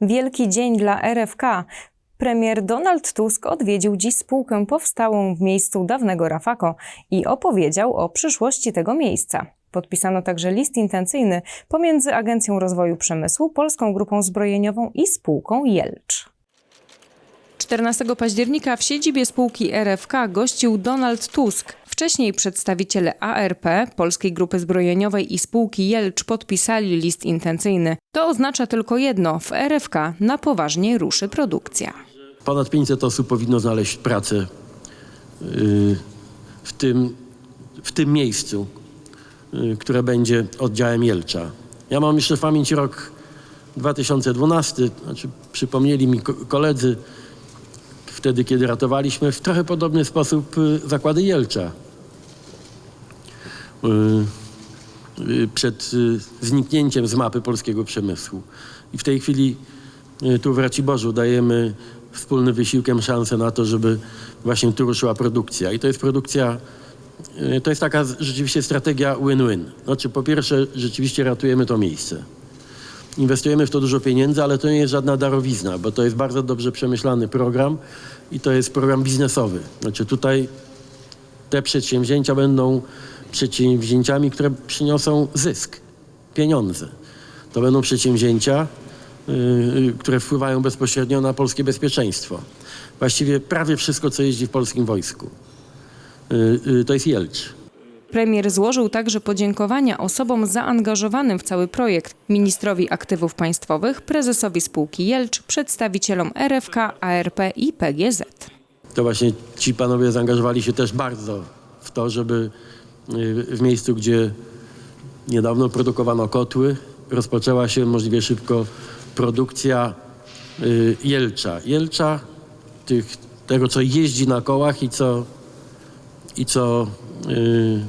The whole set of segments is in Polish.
Wielki dzień dla RFK. Premier Donald Tusk odwiedził dziś spółkę powstałą w miejscu dawnego Rafako i opowiedział o przyszłości tego miejsca. Podpisano także list intencyjny pomiędzy Agencją Rozwoju Przemysłu, Polską Grupą Zbrojeniową i spółką Jelcz. 14 października w siedzibie spółki RFK gościł Donald Tusk. Wcześniej przedstawiciele ARP, Polskiej Grupy Zbrojeniowej i spółki Jelcz podpisali list intencyjny. To oznacza tylko jedno: w RFK na poważnie ruszy produkcja. Ponad 500 osób powinno znaleźć pracę y, w tym, w tym miejscu, y, które będzie oddziałem Jelcza. Ja mam jeszcze w pamięci rok 2012, znaczy przypomnieli mi ko- koledzy, wtedy kiedy ratowaliśmy w trochę podobny sposób y, zakłady Jelcza. Y, y, przed y, zniknięciem z mapy polskiego przemysłu. I w tej chwili tu w Raciborzu dajemy wspólnym wysiłkiem szansę na to, żeby właśnie tu ruszyła produkcja. I to jest produkcja, to jest taka rzeczywiście strategia win-win. Znaczy po pierwsze rzeczywiście ratujemy to miejsce. Inwestujemy w to dużo pieniędzy, ale to nie jest żadna darowizna, bo to jest bardzo dobrze przemyślany program i to jest program biznesowy. Znaczy tutaj te przedsięwzięcia będą przedsięwzięciami, które przyniosą zysk, pieniądze. To będą przedsięwzięcia, y, y, które wpływają bezpośrednio na polskie bezpieczeństwo. Właściwie prawie wszystko, co jeździ w polskim wojsku. Y, To jest Jelcz. Premier złożył także podziękowania osobom zaangażowanym w cały projekt: ministrowi aktywów państwowych, prezesowi spółki Jelcz, przedstawicielom RFK, ARP i PGZ. to właśnie ci panowie zaangażowali się też bardzo w to, żeby w miejscu, gdzie niedawno produkowano kotły, rozpoczęła się możliwie szybko produkcja y, jelcza. Jelcza, tych, tego co jeździ na kołach i co, i co y,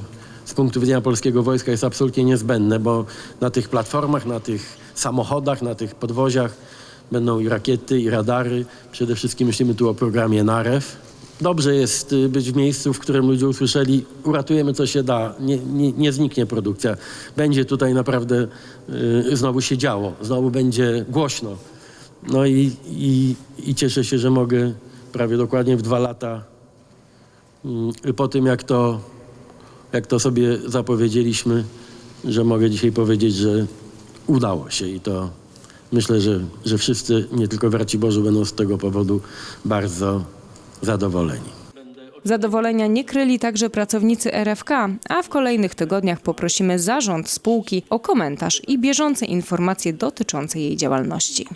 z punktu widzenia polskiego wojska jest absolutnie niezbędne, bo na tych platformach, na tych samochodach, na tych podwoziach będą i rakiety, i radary. Przede wszystkim myślimy tu o programie NAREW. Dobrze jest y, być w miejscu, w którym ludzie usłyszeli, uratujemy co się da, nie, nie, nie zniknie produkcja. Będzie tutaj naprawdę y, znowu się działo, znowu będzie głośno. No i, i, i cieszę się, że mogę prawie dokładnie w dwa lata mm, po tym, jak to, jak to sobie zapowiedzieliśmy, że mogę dzisiaj powiedzieć, że udało się i to myślę, że, że wszyscy, nie tylko w Raciborzu, będą z tego powodu bardzo zadowoleni. Zadowolenia nie kryli także pracownicy RFK, a w kolejnych tygodniach poprosimy zarząd spółki o komentarz i bieżące informacje dotyczące jej działalności.